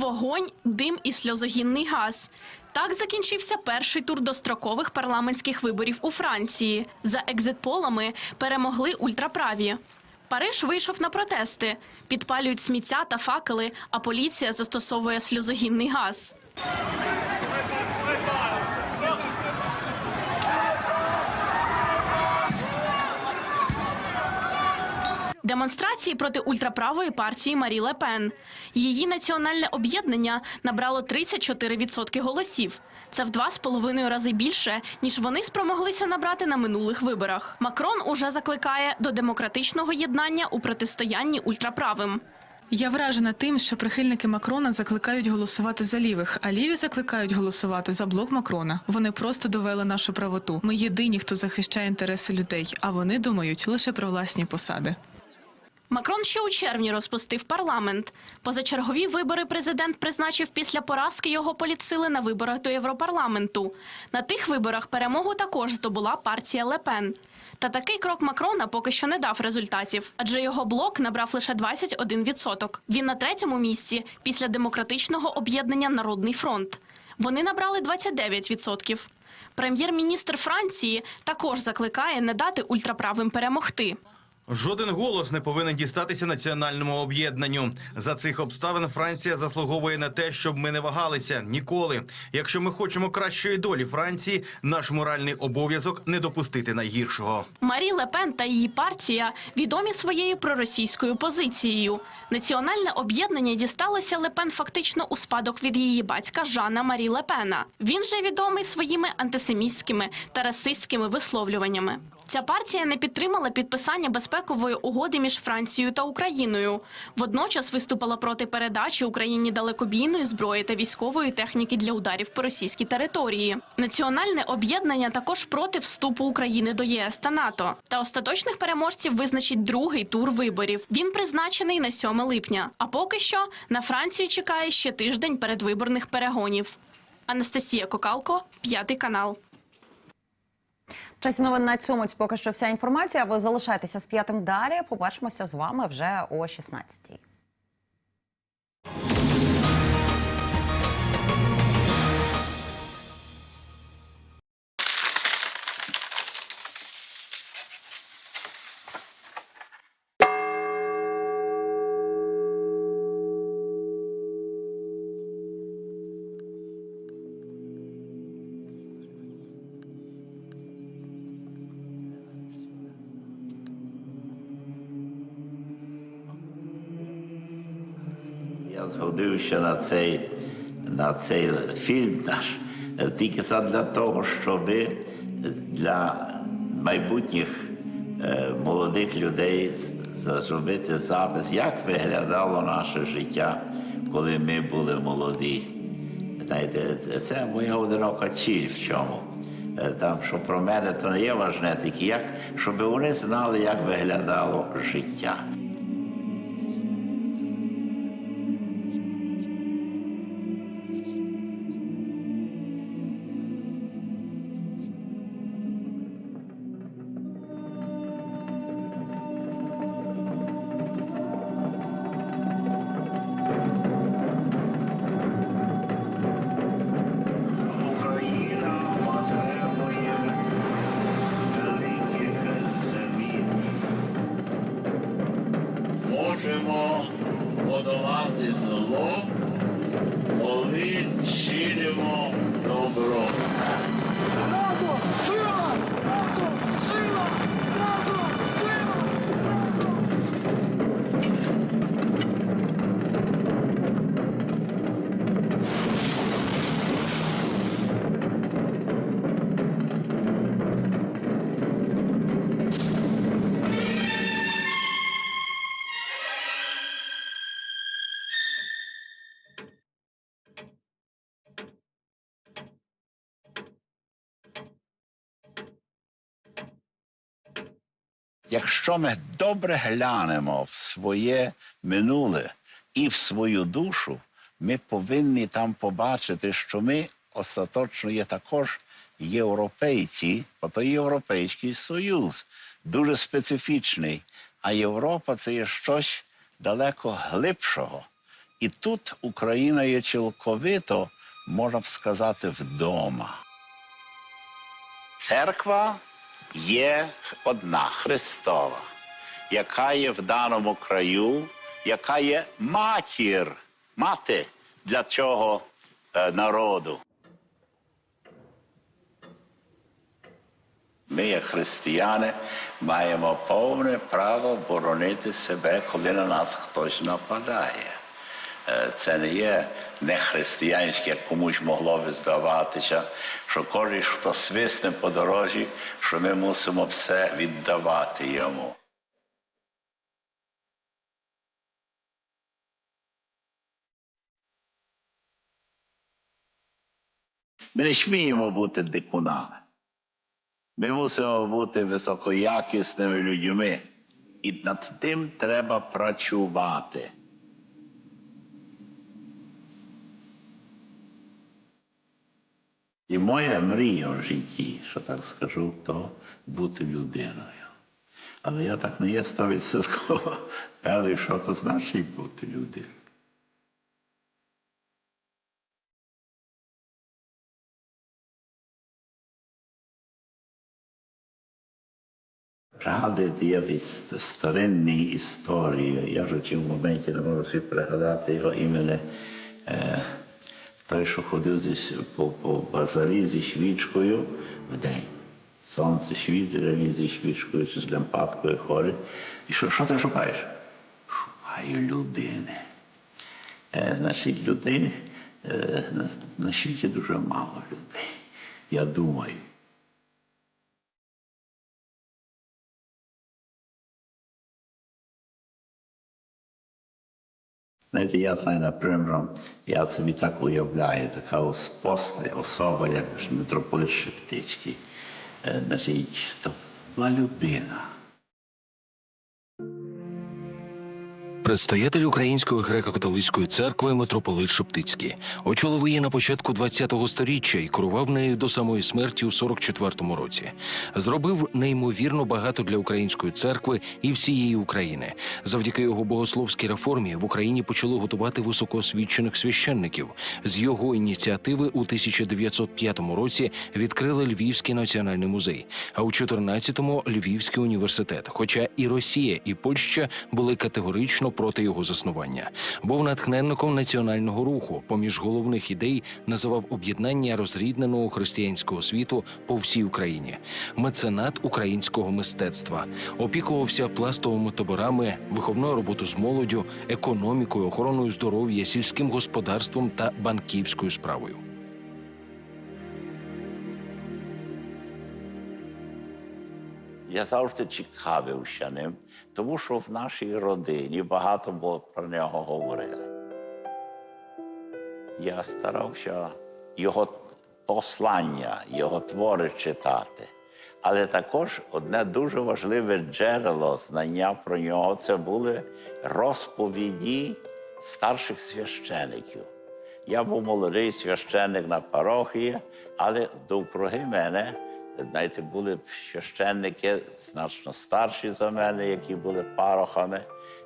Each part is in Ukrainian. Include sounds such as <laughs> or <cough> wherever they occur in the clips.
Вогонь, дим і сльозогінний газ. Так закінчився перший тур дострокових парламентських виборів у Франції. За екзитполами перемогли ультраправі. Париж вийшов на протести, підпалюють сміття та факели, а поліція застосовує сльозогінний газ. Демонстрації проти ультраправої партії Марі Ле Пен. Її національне об'єднання набрало 34% голосів. Це в два з половиною рази більше, ніж вони спромоглися набрати на минулих виборах. Макрон уже закликає до демократичного єднання у протистоянні ультраправим. Я вражена тим, що прихильники Макрона закликають голосувати за лівих, а ліві закликають голосувати за блок Макрона. Вони просто довели нашу правоту. Ми єдині, хто захищає інтереси людей, а вони думають лише про власні посади. Макрон ще у червні розпустив парламент. Позачергові вибори президент призначив після поразки його політсили на виборах до Європарламенту. На тих виборах перемогу також здобула партія Лепен. Та такий крок Макрона поки що не дав результатів, адже його блок набрав лише 21%. Він на третьому місці після демократичного об'єднання Народний фронт. Вони набрали 29%. Прем'єр-міністр Франції також закликає не дати ультраправим перемогти. Жоден голос не повинен дістатися національному об'єднанню. За цих обставин Франція заслуговує на те, щоб ми не вагалися ніколи. Якщо ми хочемо кращої долі Франції, наш моральний обов'язок не допустити найгіршого. Марі Лепен та її партія відомі своєю проросійською позицією. Національне об'єднання дісталося Лепен фактично у спадок від її батька Жана Марі Лепена. Він же відомий своїми антисемітськими та расистськими висловлюваннями. Ця партія не підтримала підписання безпекової угоди між Францією та Україною. Водночас виступила проти передачі Україні далекобійної зброї та військової техніки для ударів по російській території. Національне об'єднання також проти вступу України до ЄС та НАТО. Та остаточних переможців визначить другий тур виборів. Він призначений на 7 липня. А поки що на Францію чекає ще тиждень передвиборних перегонів. Анастасія Кокалко, п'ятий канал. Часі новин на цьому поки що вся інформація. Ви залишайтеся з п'ятим далі. Побачимося з вами вже о 16-й. Згодився на цей, на цей фільм наш тільки для того, щоб для майбутніх е, молодих людей зробити запис, як виглядало наше життя, коли ми були молоді. Знаєте, це- це моя одинока ціль в чому. Е, Там, що про мене, то не є важне, тільки як, щоб вони знали, як виглядало життя. Якщо ми добре глянемо в своє минуле і в свою душу, ми повинні там побачити, що ми остаточно є також європейці, бо то Європейський Союз, дуже специфічний. А Європа це є щось далеко глибшого. І тут Україна є цілковито, можна б сказати, вдома. Церква є одна Христова, яка є в даному краю, яка є матір, мати для цього е, народу. Ми, як християни, маємо повне право боронити себе, коли на нас хтось нападає. Е, Це не є нехристиянське, як комусь могло би здаватися, що кожен, хто свисне по дорожі, що ми мусимо все віддавати йому. Ми не сміємо бути дикунами. Ми мусимо бути високоякісними людьми. І над тим треба працювати. І моя мрія в житті, що так скажу, то бути людиною. Але я так не є стовідсотково певний, що то значить бути людиною. Пригадуєте, є якісь старинні історії. Я вже в моменті не можу собі пригадати його імені. Той, що ходив зі, по, по базарі зі свічкою в день. Сонце світить, він зі свічкою чи з лямпадкою ходить. І що, що ти шукаєш? Шукаю людини. Е, значить, людей е, на, на світі дуже мало людей. Я думаю. Знаєте, я знаю, наприклад, я собі так уявляю, така ос- постать, особа, як митрополит Шептичкий, Е, Значить, то була людина. Предстоятель Української греко-католицької церкви митрополит Шептицький очолив її на початку ХХ століття і керував нею до самої смерті у 44-му році. Зробив неймовірно багато для української церкви і всієї України. Завдяки його богословській реформі в Україні почали готувати високоосвічених священників. З його ініціативи у 1905 році відкрили Львівський національний музей, а у 14-му – Львівський університет. Хоча і Росія, і Польща були категорично проти його заснування. Був натхненником національного руху. Поміж головних ідей називав об'єднання розрідненого християнського світу по всій Україні, меценат українського мистецтва, опікувався пластовими таборами, виховною роботою з молоддю, економікою, охороною здоров'я, сільським господарством та банківською справою. Я завжди цікавився ним, тому що в нашій родині багато було про нього говорили. Я старався його послання, його твори читати. Але також одне дуже важливе джерело знання про нього це були розповіді старших священиків. Я був молодий священник на парохії, але довкруги мене, знаєте, були священники значно старші за мене, які були парохами.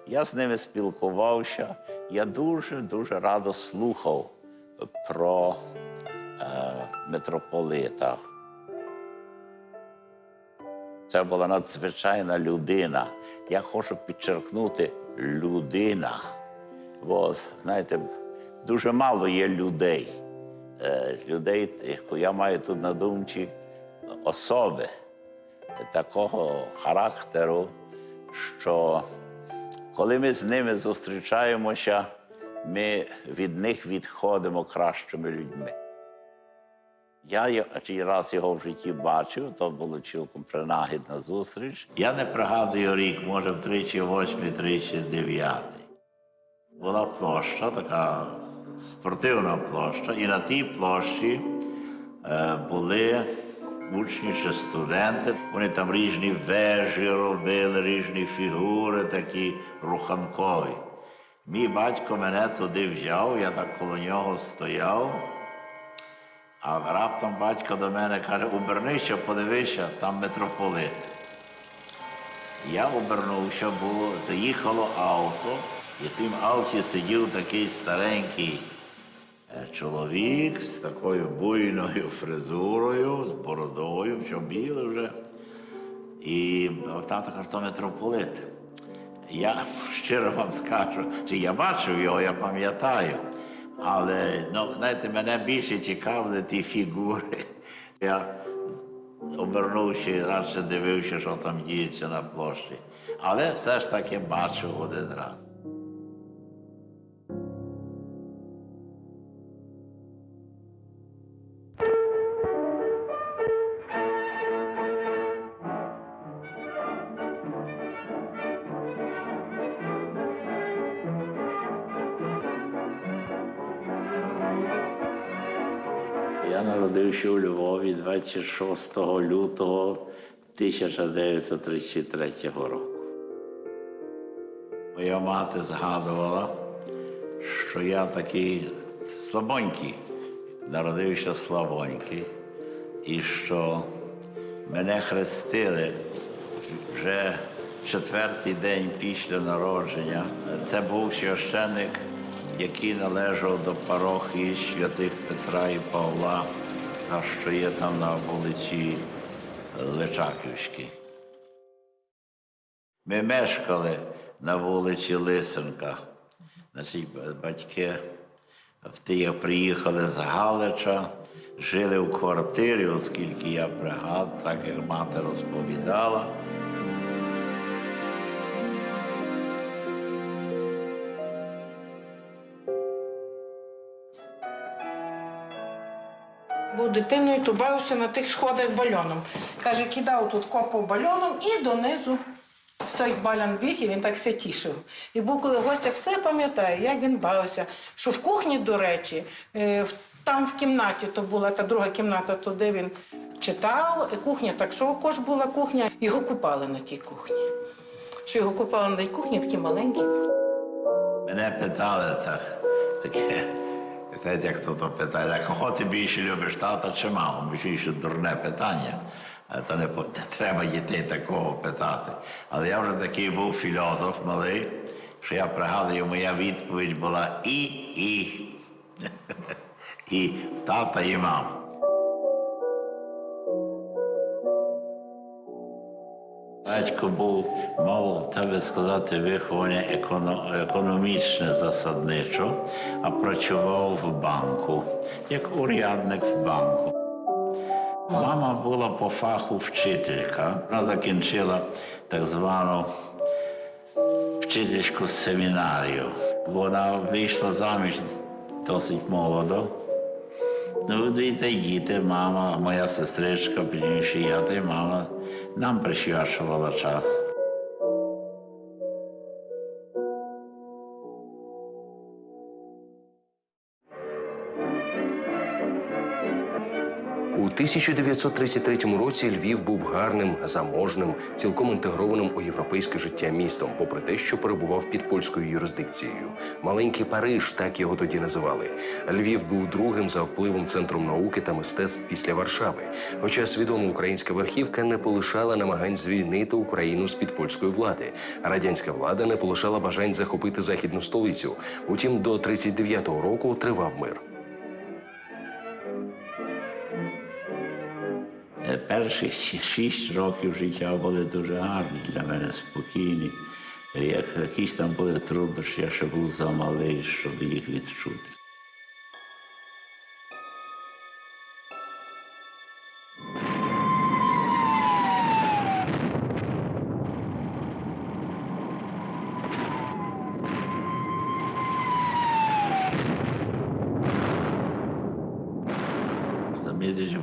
Я з ними спілкувався. Я дуже-дуже радо слухав про е, митрополита. Це була надзвичайна людина. Я хочу підчеркнути людина. Бо, знаєте, дуже мало є людей. Е, людей, яку я маю тут на думці, особи такого характеру, що коли ми з ними зустрічаємося, ми від них відходимо кращими людьми. Я є- раз його в житті бачив, то було цілком принагідна зустріч. Я не пригадую рік, може, восьмий, тричі дев'ятий. Була площа, така спортивна площа, і на тій площі е, були учні чи студенти. Вони там різні вежі робили, різні фігури такі руханкові. Мій батько мене туди взяв, я так коло нього стояв. А раптом батько до мене каже, обернися, подивися, там митрополит. Я обернувся, було, заїхало авто, І в тім авті сидів такий старенький чоловік з такою буйною фризурою, з бородою, що білий вже. І тато каже, то митрополит. Я щиро вам скажу, чи я бачив його, я пам'ятаю. Але ну, знаєте, мене більше цікавили ті фігури. Я обернувши, радше дивився, що там діється на площі. Але все ж таки бачив один раз. Я народився у Львові 26 лютого 1933 року. Моя мати згадувала, що я такий слабонький, народився слабонький, і що мене хрестили вже четвертий день після народження. Це був священник, який належав до парохії святих Петра і Павла, та що є там на вулиці Личаківській. Ми мешкали на вулиці Лисенка. Значить, батьки в ті приїхали з Галича, жили в квартирі, оскільки я пригадую, так як мати розповідала. Був дитиною, то бавився на тих сходах бальоном. Каже, кидав тут копав бальоном і донизу стоїть балян біг, і він так все тішив. І був, коли в гостях все пам'ятає, як він бавився. Що в кухні, до речі, е, там в кімнаті то була та друга кімната, туди він читав, і кухня так також була кухня. Його купали на тій кухні. Що його купали на тій кухні, такі маленькі. Мене питали так, таке, знаєте, як хто то питає, кого ти більше любиш, тата чи маму? Більше дурне питання. А То не, не треба дітей такого питати. Але я вже такий був філософ малий, що я пригадую, моя відповідь була і, і. <laughs> І тата, і мама. Батько був, мав, так би сказати, виховання економічне засадничо, а працював в банку, як урядник в банку. Мама була по фаху вчителька. Вона закінчила так звану вчительську семінарію. Вона вийшла заміж досить молодо. Ну, діти, діти, мама, моя сестричка, пізніше я та й мама нам присвячувала час. 1933 році Львів був гарним, заможним, цілком інтегрованим у європейське життя містом, попри те, що перебував під польською юрисдикцією. Маленький Париж, так його тоді називали. Львів був другим за впливом центром науки та мистецтв після Варшави. Хоча свідома українська верхівка не полишала намагань звільнити Україну з під польської влади. Радянська влада не полишала бажань захопити західну столицю. Утім, до 39-го року тривав мир. Перші шість років життя були дуже гарні для мене, спокійні. Як якісь там були труднощі, я ще був замалий, щоб їх відчути.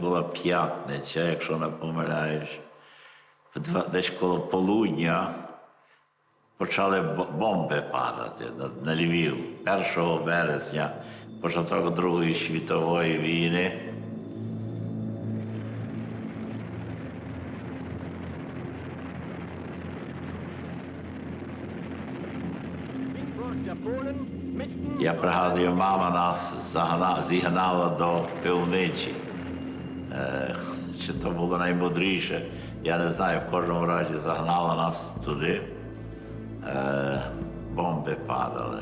Була п'ятниця, якщо не помиляюсь. Десь коло полудня почали бомби падати на, на Львів 1 березня, початок Другої світової війни. Я пригадую, мама нас загна- зігнала до пивниці. Чи то було наймудріше, я не знаю, в кожному разі загнала нас туди. Бомби падали.